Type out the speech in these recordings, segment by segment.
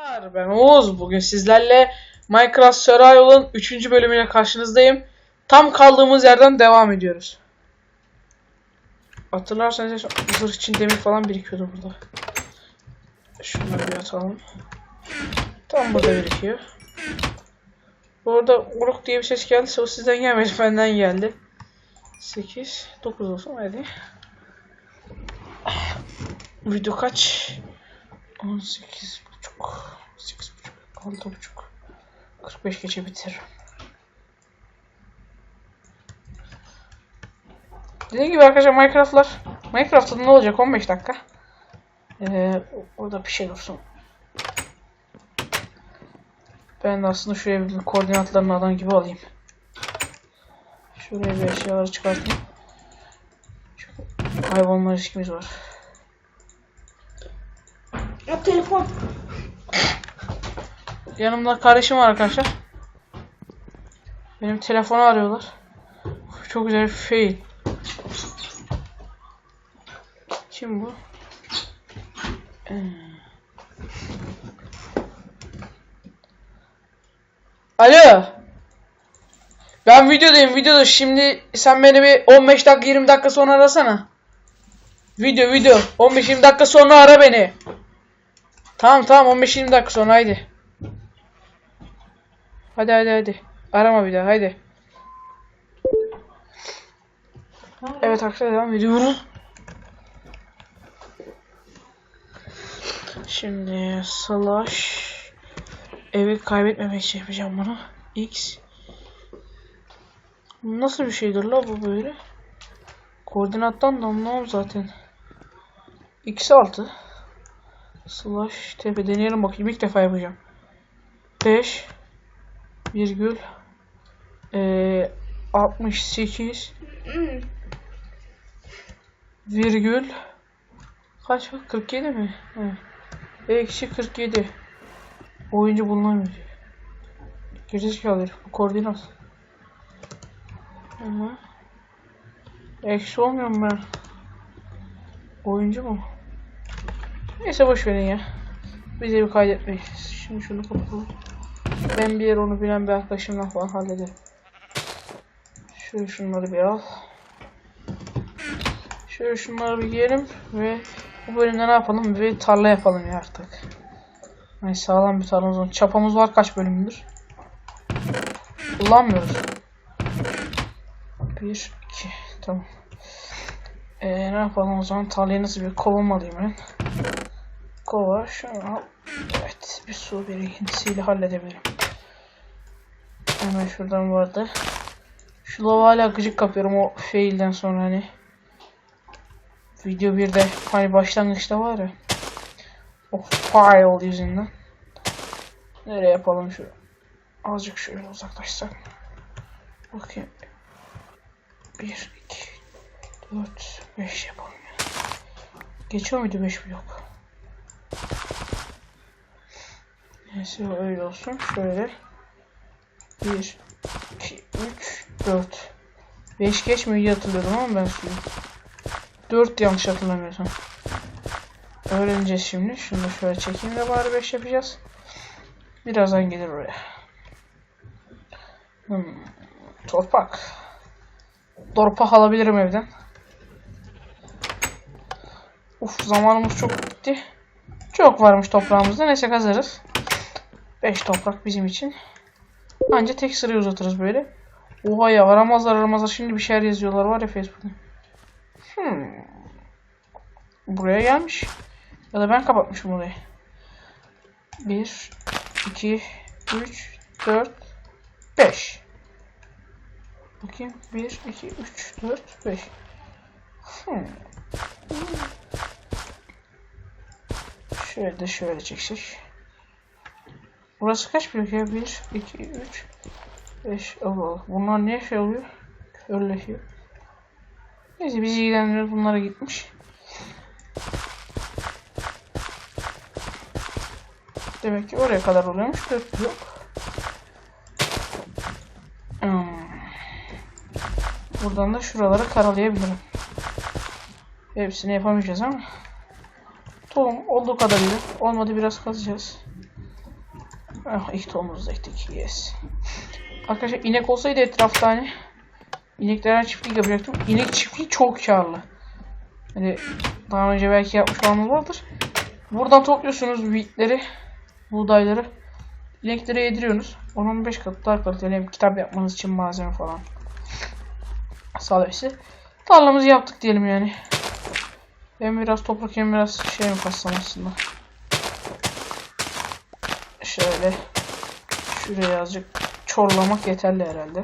Merhabalar ben Oğuz. Bugün sizlerle Minecraft Survival'ın 3. bölümüyle karşınızdayım. Tam kaldığımız yerden devam ediyoruz. Hatırlarsanız zırh için demir falan birikiyordu burada. Şunları bir atalım. Tam burada birikiyor. Bu arada uruk diye bir ses geldi. O sizden gelmedi benden geldi. 8, 9 olsun hadi. Video kaç? 18 buçuk, 8 buçuk, 6 buçuk, 45 geçe bitiririm. Dediğim gibi arkadaşlar Minecraft'lar Minecraft'ta ne olacak 15 dakika. Ee, orada bir şey dursun. Ben de aslında şuraya bir koordinatlarını adam gibi alayım. Şuraya bir eşyaları çıkartayım. Çünkü hayvanlar ilişkimiz var. Yok telefon. Yanımda kardeşim var arkadaşlar. Benim telefonu arıyorlar. Çok güzel bir fail. Kim bu? Ee. Alo. Ben videodayım videoda. Şimdi sen beni bir 15 dakika 20 dakika sonra arasana. Video video. 15-20 dakika sonra ara beni. Tamam tamam 15-20 dakika sonra haydi. Hadi hadi hadi. Arama bir daha haydi. Evet arkadaşlar devam ediyoruz. Şimdi slash evi kaybetmemek için yapacağım bunu. X Nasıl bir şeydir la bu böyle? Koordinattan da anlamam zaten. X6 Slash tepe deneyelim bakayım ilk defa yapacağım. 5 virgül eee 68 virgül kaç var? 47 mi? Evet. Eksi 47 oyuncu bulunamıyor. Gerizekalı bu koordinat. Hı. Eksi olmuyor mu ben? Oyuncu mu? Neyse boş verin ya. Bize bir kaydetmeyiz. Şimdi şunu kapatalım. Ben bir yer onu bilen bir arkadaşımla falan hallederim. Şöyle şunları bir al. Şöyle şunları bir giyelim ve bu bölümde ne yapalım? Bir tarla yapalım ya artık. Hani sağlam bir tarlamız var. Çapamız var kaç bölümdür? Kullanmıyoruz. Bir, iki, tamam. Ee, ne yapalım o zaman? Tarlayı nasıl bir kovam alayım ben. Kova şunu al. Evet bir su birikintisiyle halledebilirim. Hemen şuradan vardı. Şu lava hala gıcık kapıyorum o failden sonra hani. Video 1'de hani başlangıçta var ya. O file yüzünden. Nereye yapalım şu? Azıcık şöyle uzaklaşsak. Bakayım. 1, 2, 4, 5 yapalım ya. Geçiyor muydu 5 blok? Neyse öyle olsun. Şöyle. 1, 2, 3, 4. 5 geçmiyor diye hatırlıyorum ama ben suyu. 4 yanlış hatırlamıyorsam. Öğreneceğiz şimdi. Şunu şöyle çekeyim de bari 5 yapacağız. Birazdan gelir oraya. Hmm, torpak. Torpak alabilirim evden. Uf zamanımız çok bitti. Çok varmış toprağımızda. Neyse kazarız. 5 toprak bizim için. Anca tek sırayı uzatırız böyle. Oha ya aramazlar aramazlar. Şimdi bir şeyler yazıyorlar var ya Facebook'ta. Hmm. Buraya gelmiş. Ya da ben kapatmışım burayı. 1 2 3 4 5 Bakayım 1 2 3 4 5 Hmm. Şöyle de şöyle çeksek. Burası kaç blok ya? 1, 2, 3, 5. Allah Allah. Bunlar niye şey oluyor? Körleşiyor. Neyse bizi ilgilendiriyor. Bunlara gitmiş. Demek ki oraya kadar oluyormuş. 4 blok. Hmm. Buradan da şuraları karalayabilirim. Hepsini yapamayacağız ama. Tohum olduğu kadarıyla. Olmadı biraz kazacağız. Ah da ektik. Yes. Arkadaşlar inek olsaydı etrafta hani ineklerden çiftlik yapacaktım. İnek çiftliği çok karlı. Hani daha önce belki yapmış olanlar vardır. Buradan topluyorsunuz wheatleri, buğdayları. İneklere yediriyorsunuz. 10-15 kat daha kaliteli hem kitap yapmanız için malzeme falan. Hepsi. Tarlamızı yaptık diyelim yani. Hem biraz toprak hem biraz şey mi kassam aslında. Şöyle. Şuraya azıcık çorlamak yeterli herhalde.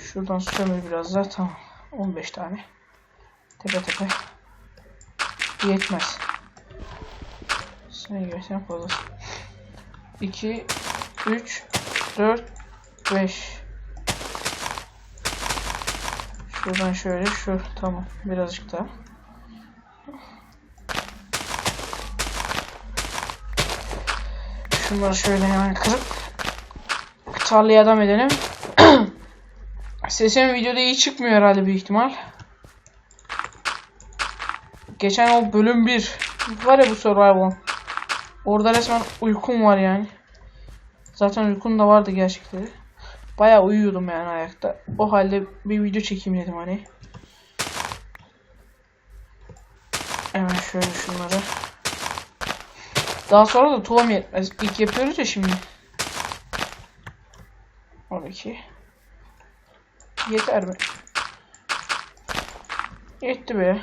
Şuradan sömür biraz daha tamam. 15 tane. Tepe tepe. Yetmez. Sen görsen fazla. 2 3 4 5 Şuradan şöyle şu tamam birazcık daha. Şunları şöyle hemen kırıp tarlaya adam edelim. Sesim videoda iyi çıkmıyor herhalde büyük ihtimal. Geçen o bölüm 1 var ya bu survival. Orada resmen uykum var yani. Zaten uykum da vardı gerçekten. Bayağı uyuyordum yani ayakta. O halde bir video çekeyim dedim hani. Hemen şöyle şunları. Daha sonra da tuvam yetmez. İlk yapıyoruz ya şimdi. 12. Yeter mi? Yetti be.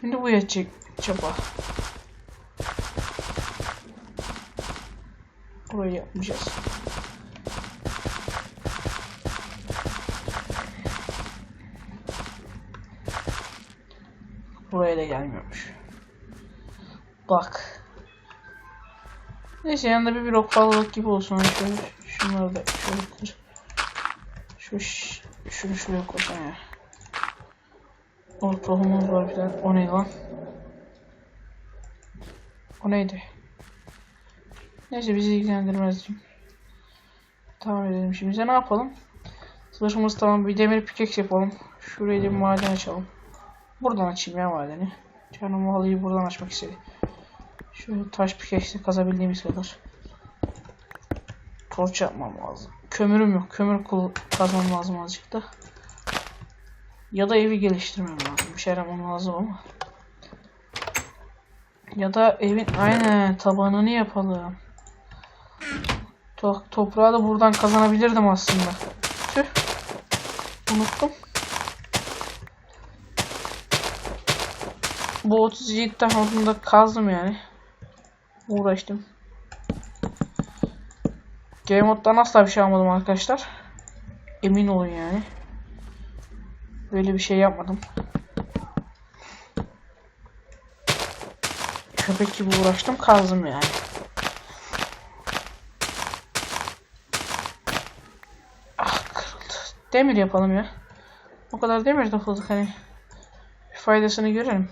Şimdi bu yetecek çapa. Burayı yapmayacağız. Buraya da gelmiyormuş. Bak. Neyse yanında bir blok fazlalık gibi olsun. Şöyle şunları da şöyle kır. Şu şunu şuraya koysan ya. O tohumumuz var bir tane. O ne lan? O neydi? Neyse bizi ilgilendirmez diyeyim. Tamam edelim şimdi. Ne yapalım? Zırhımız tamam. Bir demir pikeks yapalım. Şurayı da bir maden açalım. Buradan açayım ya madeni. Canım halıyı buradan açmak istedi. Şöyle taş pikeksle kazabildiğimiz kadar. Torç yapmam lazım. Kömürüm yok. Kömür kazmam lazım azıcık da. Ya da evi geliştirmem lazım. Bir şey yapmam lazım ama. Ya da evin aynen tabanını yapalım. To toprağı da buradan kazanabilirdim aslında. Tüh. Unuttum. Bu 37 tane odunda kazdım yani. Uğraştım. Game moddan asla bir şey almadım arkadaşlar. Emin olun yani. Böyle bir şey yapmadım. Köpek gibi uğraştım kazdım yani. Ah kırıldı. Demir yapalım ya. O kadar demir topladık hani. Faydasını görelim.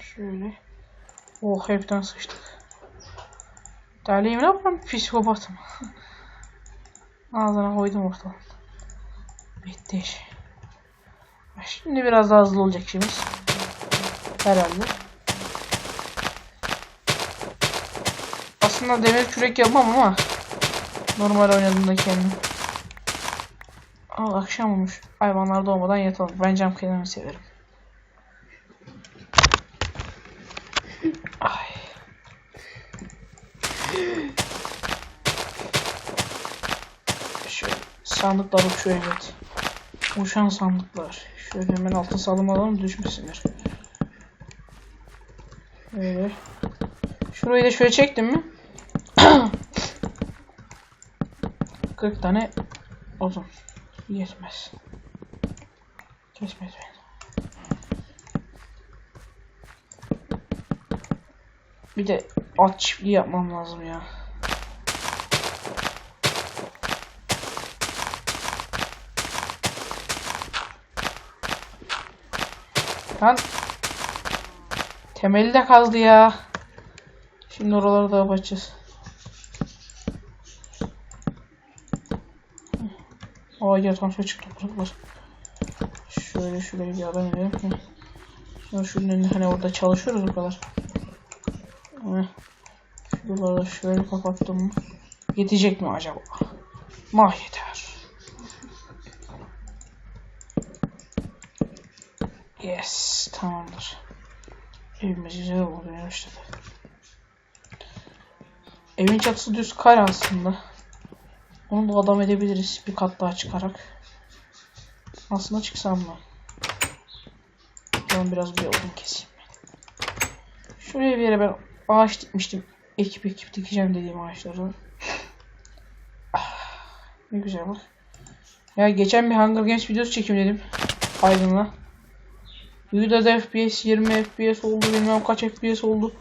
Şöyle. Oh hepten sıçtık. Derleyim ne yapayım? Psikopatım. Ağzına koydum ortadan. Bitti iş. Şimdi biraz daha hızlı olacak işimiz. Herhalde. Aslında demir kürek yapmam ama normal oynadığımda kendim. Aa, akşam olmuş. Hayvanlar doğmadan yatalım. Ben cam kenarını severim. Şöyle sandıklar uçuyor evet. Uçan sandıklar. Şöyle hemen altın salım alalım düşmesinler. Böyle. Şurayı da şöyle çektim mi? 40 tane odun. Yetmez. Kesmez beni. Bir de at çiftliği yapmam lazım ya. Lan temeli de kazdı ya. Şimdi oraları da yapacağız. Aa yatan şu çıktı topraklar. Şöyle şuraya bir adam edelim. Şunun hani orada çalışıyoruz o kadar. Heh. Şuraları şöyle kapattım? Yetecek mi acaba? Mah yeter. Yes, tamamdır. Evimiz güzel olmaya başladı. Evin çatısı düz kar aslında. Onu da adam edebiliriz bir kat daha çıkarak. Aslında çıksam mı? Ben biraz bir odun keseyim. Şuraya bir yere ben ağaç dikmiştim. Ekip ekip dikeceğim dediğim ağaçları. Ah, ne güzel bak. Ya geçen bir Hunger Games videosu çekeyim dedim. Aydın'la. Videoda FPS 20 FPS oldu bilmem kaç FPS oldu.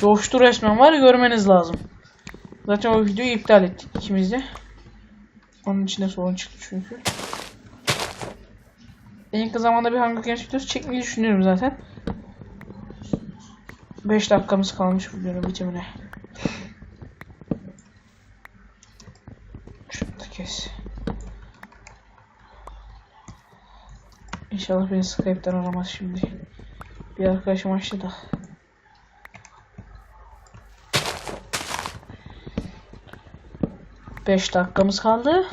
Coştu resmen var ya görmeniz lazım. Zaten o videoyu iptal ettik ikimiz de. Onun içinde sorun çıktı çünkü. En yakın zamanda bir Hunger Games videosu çekmeyi düşünüyorum zaten. 5 dakikamız kalmış videonun bitimine. Şunu da kes. İnşallah beni Skype'den aramaz şimdi. Bir arkadaşım açtı da. Beş dakikamız kaldı.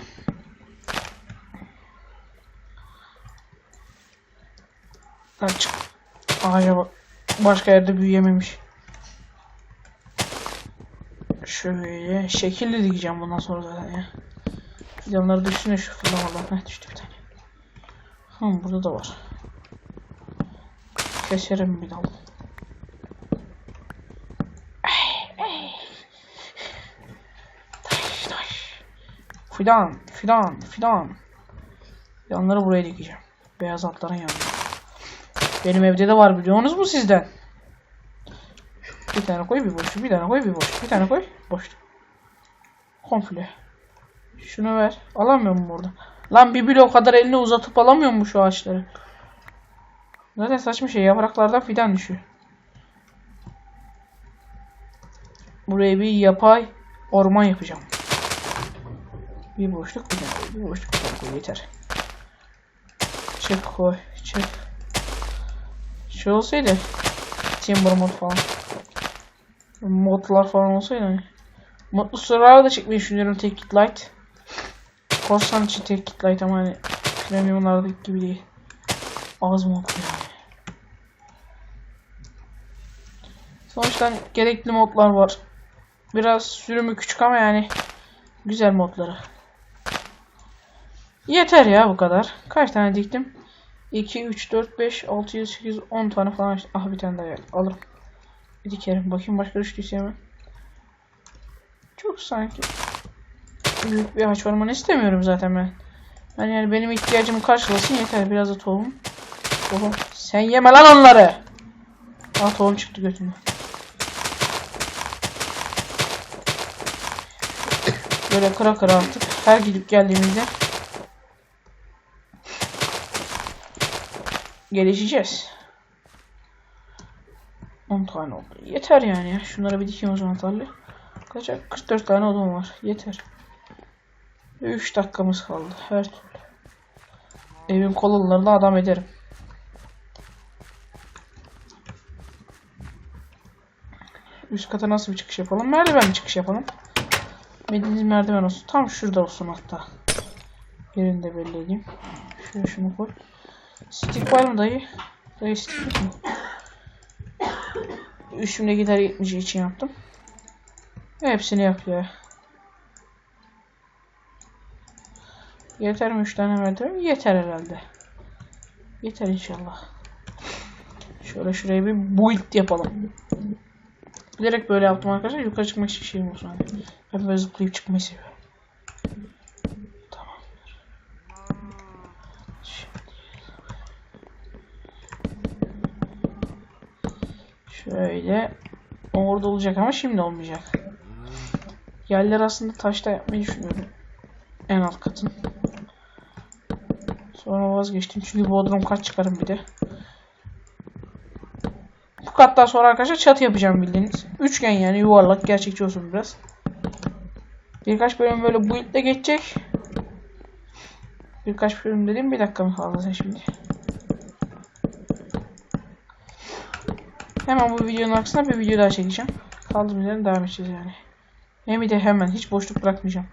Aç. Ağaca bak. Başka yerde büyüyememiş. Şöyle şekilli dikeceğim bundan sonra zaten ya. Yanları düşsün şu fırlamadan. Heh düştü bir tane. Hı burada da var. Keserim bir dal. Fidan, fidan, fidan. Yanları buraya dikeceğim. Beyaz atların yanına. Benim evde de var biliyorsunuz mu sizden? Bir tane koy bir boş. Bir tane koy bir boş. Bir tane koy boş. Komple. Şunu ver. Alamıyor burada? Lan bir blok kadar elini uzatıp alamıyor mu şu ağaçları? Zaten saçma şey. Yapraklardan fidan düşüyor. Buraya bir yapay orman yapacağım. Bir boşluk bir tane. Bir boşluk bir tane koy. Yeter. Çık koy. Çık. Şey olsaydı. Timber mod falan. Modlar falan olsaydı. Modlu sıralar da çekmeyi düşünüyorum tek kit light. Korsan için tek kit light ama hani premiumlardaki gibi değil. Az mod yani. Sonuçta hani gerekli modlar var. Biraz sürümü küçük ama yani güzel modları. Yeter ya bu kadar. Kaç tane diktim? 2, 3, 4, 5, 6, 7, 8, 10 tane falan. Ah bir tane daha. Alırım. Bir dikerim. Bakayım başka düştüyse hemen. Çok sanki büyük bir ağaç ormanı istemiyorum zaten ben. Ben yani benim ihtiyacımı karşılasın yeter. Biraz da tohum. Tohum. Sen yeme lan onları. Ah tohum çıktı götümden. Böyle kıra kıra attık. Her gidip geldiğimizde gelişeceğiz. 10 tane oldu. Yeter yani ya. Şunlara bir dikeyim o zaman tarla. Kaç? 44 tane odun var. Yeter. 3 dakikamız kaldı. Her türlü. Evin kolonlarını adam ederim. Üst kata nasıl bir çıkış yapalım? Merdiven çıkış yapalım. Medinis merdiven olsun. Tam şurada olsun hatta. Yerini de belli edeyim. Şöyle şunu koy. Stick var mı dayı? Dayı stick yok mu? Üstümde gider 70 için yaptım. Hepsini yap ya. Yeter mi 3 tane merdiven? Yeter herhalde. Yeter inşallah. Şöyle şuraya bir build yapalım. Bilerek böyle yaptım arkadaşlar. Yukarı çıkmak için şeyim olsun. Ben böyle zıplayıp çıkmayı seviyorum. Tamam. Şöyle. Orada olacak ama şimdi olmayacak. Yerler aslında taşta yapmayı düşünüyorum. En alt katın. Sonra vazgeçtim çünkü bodrum kat çıkarım bir de. Bu kattan sonra arkadaşlar çatı yapacağım bildiğiniz. Üçgen yani yuvarlak gerçekçi olsun biraz. Birkaç bölüm böyle bu iple geçecek. Birkaç bölüm dediğim bir dakika mı kaldı sen şimdi? Hemen bu videonun arkasına bir video daha çekeceğim. Kaldığımız yerden devam edeceğiz yani. Hem de hemen hiç boşluk bırakmayacağım.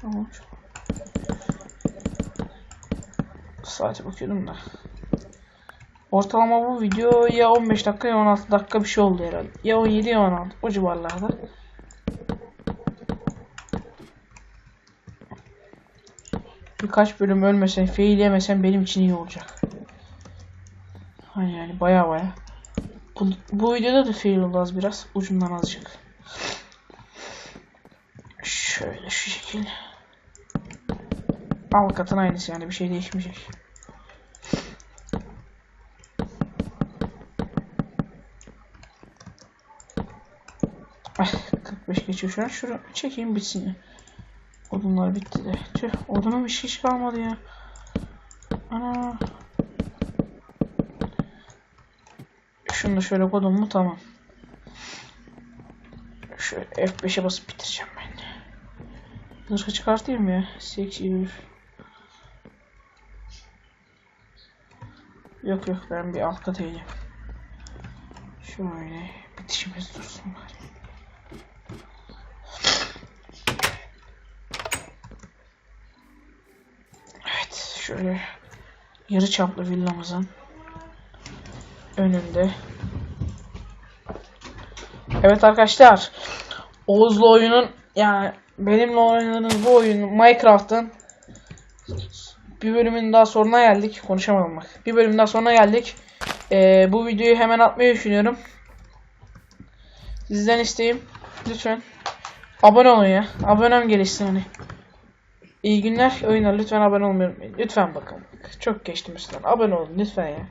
Tamam. Saate bakıyorum da. Ortalama bu video ya 15 dakika ya 16 dakika bir şey oldu herhalde. Ya 17 ya 16 o civarlarda. Birkaç bölüm ölmesen, fail yemesen benim için iyi olacak. Hani yani baya baya. Bu, bu videoda da fail oldu az biraz. Ucundan azıcık. Şöyle şu şekil. Avukatın aynısı yani bir şey değişmeyecek. Ay 45 geçiyor şu an. Şunu çekeyim bitsin ya. Odunlar bitti de. Tüh odunun bir şey kalmadı ya. Ana. Şunu da şöyle koydum mu tamam. Şöyle F5'e basıp bitireceğim ben. Zırhı çıkartayım ya. Seksi Yok yok ben bir alt kat eğileyim. Şöyle bitişimiz dursun bari. Evet şöyle yarı çaplı villamızın önünde. Evet arkadaşlar Oğuz'la oyunun yani benimle oynadığınız bu oyun Minecraft'ın bir bölümün daha sonuna geldik. Konuşamadım bak. Bir bölüm daha sonuna geldik. Ee, bu videoyu hemen atmayı düşünüyorum. Sizden isteğim lütfen abone olun ya. Abonem gelişsin hani. İyi günler oyunlar lütfen abone olmayı. Lütfen bakın. Çok geçtim üstünden. Abone olun lütfen ya.